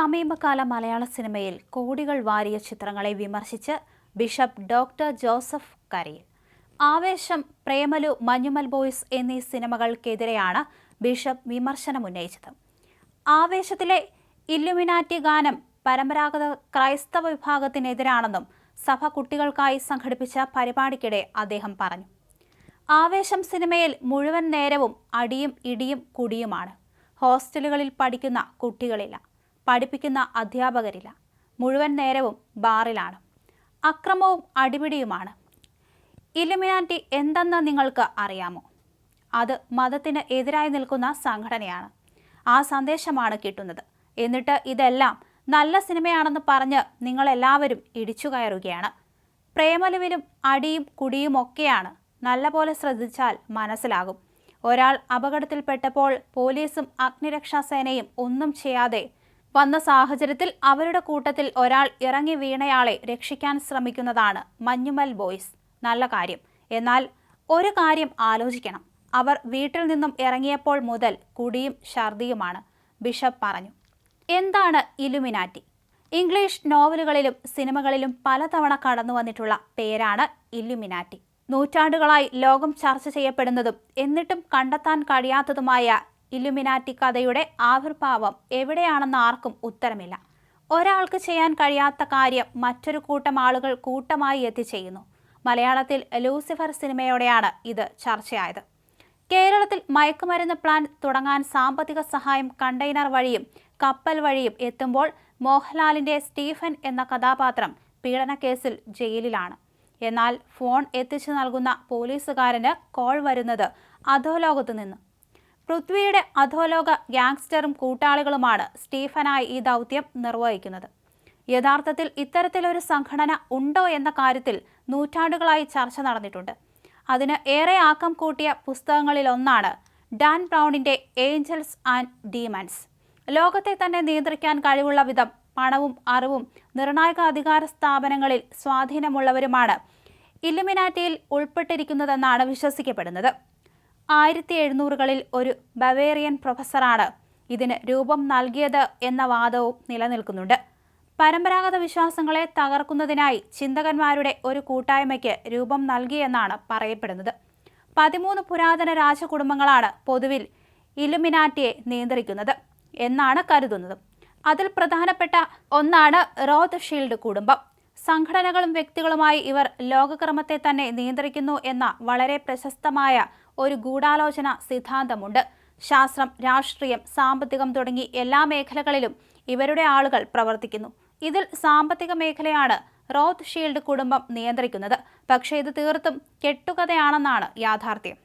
സമീപകാല മലയാള സിനിമയിൽ കോടികൾ വാരിയ ചിത്രങ്ങളെ വിമർശിച്ച് ബിഷപ്പ് ഡോക്ടർ ജോസഫ് കരയിൽ ആവേശം പ്രേമലു മഞ്ഞുമൽ ബോയ്സ് എന്നീ സിനിമകൾക്കെതിരെയാണ് ബിഷപ്പ് വിമർശനമുന്നയിച്ചത്. ആവേശത്തിലെ ഇല്ലുമിനാറ്റി ഗാനം പരമ്പരാഗത ക്രൈസ്തവ വിഭാഗത്തിനെതിരാണെന്നും സഭ കുട്ടികൾക്കായി സംഘടിപ്പിച്ച പരിപാടിക്കിടെ അദ്ദേഹം പറഞ്ഞു. ആവേശം സിനിമയിൽ മുഴുവൻ നേരവും അടിയും ഇടിയും കുടിയുമാണ്. ഹോസ്റ്റലുകളിൽ പഠിക്കുന്ന കുട്ടികളില്ല. പഠിപ്പിക്കുന്ന അധ്യാപകരില്ല. മുഴുവൻ നേരവും ബാറിലാണ്. അക്രമവും അടിപിടിയുമാണ്. ഇലുമിനാറ്റി എന്തെന്ന് നിങ്ങൾക്ക് അറിയാമോ? അത് മതത്തിന് എതിരായി നിൽക്കുന്ന സംഘടനയാണ്. ആ സന്ദേശമാണ് കിട്ടുന്നത്. എന്നിട്ട് ഇതെല്ലാം നല്ല സിനിമയാണെന്ന് പറഞ്ഞ് നിങ്ങളെല്ലാവരും ഇടിച്ചു കയറുകയാണ്. പ്രേമലുവിലും അടിയും കുടിയും ഒക്കെയാണ് നല്ലപോലെ ശ്രദ്ധിച്ചാൽ മനസ്സിലാകും. ഒരാൾ അപകടത്തിൽപ്പെട്ടപ്പോൾ പോലീസും അഗ്നിരക്ഷാസേനയും ഒന്നും ചെയ്യാതെ വന്ന സാഹചര്യത്തിൽ അവരുടെ കൂട്ടത്തിൽ ഒരാൾ ഇറങ്ങി വീണയാളെ രക്ഷിക്കാൻ ശ്രമിക്കുന്നതാണ് മഞ്ഞുമൽ ബോയ്സ്. നല്ല കാര്യം. എന്നാൽ ഒരു കാര്യം ആലോചിക്കണം. അവർ വീട്ടിൽ നിന്നും ഇറങ്ങിയപ്പോൾ മുതൽ കുടിയും ഛർദിയുമാണ്. ബിഷപ്പ് പറഞ്ഞു എന്താണ് ഇലുമിനാറ്റി? ഇംഗ്ലീഷ് നോവലുകളിലും സിനിമകളിലും പലതവണ കടന്നു വന്നിട്ടുള്ള പേരാണ് ഇലുമിനാറ്റി. നൂറ്റാണ്ടുകളായി ലോകം ചർച്ച ചെയ്യപ്പെടുന്നതും എന്നിട്ടും കണ്ടെത്താൻ കഴിയാത്തതുമായ ഇല്ലുമിനാറ്റി കഥയുടെ ആവിർഭാവം എവിടെയാണെന്ന് ആർക്കും ഉത്തരമില്ല. ഒരാൾക്ക് ചെയ്യാൻ കഴിയാത്ത കാര്യം മറ്റൊരു കൂട്ടം ആളുകൾ കൂട്ടമായി എത്തി ചെയ്യുന്നു മലയാളത്തിൽ ലൂസിഫർ സിനിമയോടെയാണ് ഇത് ചർച്ചയായത്. കേരളത്തിൽ മയക്കുമരുന്ന് പ്ലാൻ തുടങ്ങാൻ സാമ്പത്തിക സഹായം കണ്ടെയ്നർ വഴിയും കപ്പൽ വഴിയും എത്തുമ്പോൾ മോഹൻലാലിന്റെ സ്റ്റീഫൻ എന്ന കഥാപാത്രം പീഡനക്കേസിൽ ജയിലിലാണ്. എന്നാൽ ഫോൺ എത്തിച്ചു നൽകുന്ന പോലീസുകാരന് കോൾ വരുന്നത് അധോലോകത്തു നിന്ന് പൃഥ്വിയുടെ അധോലോക ഗ്യാങ്സ്റ്ററും കൂട്ടാളികളുമാണ് സ്റ്റീഫനായി ഈ ദൗത്യം നിർവഹിക്കുന്നത്. യഥാർത്ഥത്തിൽ ഇത്തരത്തിലൊരു സംഘടന ഉണ്ടോ എന്ന കാര്യത്തിൽ നൂറ്റാണ്ടുകളായി ചർച്ച നടന്നിട്ടുണ്ട്. അതിന് ഏറെ ആക്കം കൂട്ടിയ പുസ്തകങ്ങളിലൊന്നാണ് ഡാൻ ബ്രൗണിന്റെ ഏഞ്ചൽസ് ആൻഡ് ഡീമൻസ്. ലോകത്തെ തന്നെ നിയന്ത്രിക്കാൻ കഴിവുള്ള വിധം പണവും അറിവും നിർണായക അധികാര സ്ഥാപനങ്ങളിൽ സ്വാധീനമുള്ളവരുമാണ് ഇല്ലുമിനാറ്റിയിൽ ഉൾപ്പെട്ടിരിക്കുന്നതെന്നാണ് വിശ്വസിക്കപ്പെടുന്നത്. ആയിരത്തി എഴുന്നൂറുകളിൽ ഒരു ബവേറിയൻ പ്രൊഫസറാണ് ഇതിന് രൂപം നൽകിയത് എന്ന വാദവും നിലനിൽക്കുന്നുണ്ട്. പരമ്പരാഗത വിശ്വാസങ്ങളെ തകർക്കുന്നതിനായി ചിന്തകന്മാരുടെ ഒരു കൂട്ടായ്മയ്ക്ക് രൂപം നൽകിയെന്നാണ് പറയപ്പെടുന്നത്. പതിമൂന്ന് പുരാതന രാജകുടുംബങ്ങളാണ് പൊതുവിൽ ഇലുമിനാറ്റിയെ നിയന്ത്രിക്കുന്നത് എന്നാണ് കരുതുന്നത്. അതിൽ പ്രധാനപ്പെട്ട ഒന്നാണ് റോത്ത് ഷീൽഡ് കുടുംബം. സംഘടനകളും വ്യക്തികളുമായി ഇവർ ലോകക്രമത്തെ തന്നെ നിയന്ത്രിക്കുന്നു എന്ന വളരെ പ്രശസ്തമായ ഒരു ഗൂഢാലോചന സിദ്ധാന്തമുണ്ട്. ശാസ്ത്രം രാഷ്ട്രീയം സാമ്പത്തികം തുടങ്ങി എല്ലാ മേഖലകളിലും ഇവരുടെ ആളുകൾ പ്രവർത്തിക്കുന്നു. ഇതിൽ സാമ്പത്തിക മേഖലയാണ് റോത്ത് ഷീൽഡ് കുടുംബം നിയന്ത്രിക്കുന്നത്. പക്ഷേ ഇത് തീർത്തും കെട്ടുകഥയാണെന്നാണ് യാഥാർത്ഥ്യം.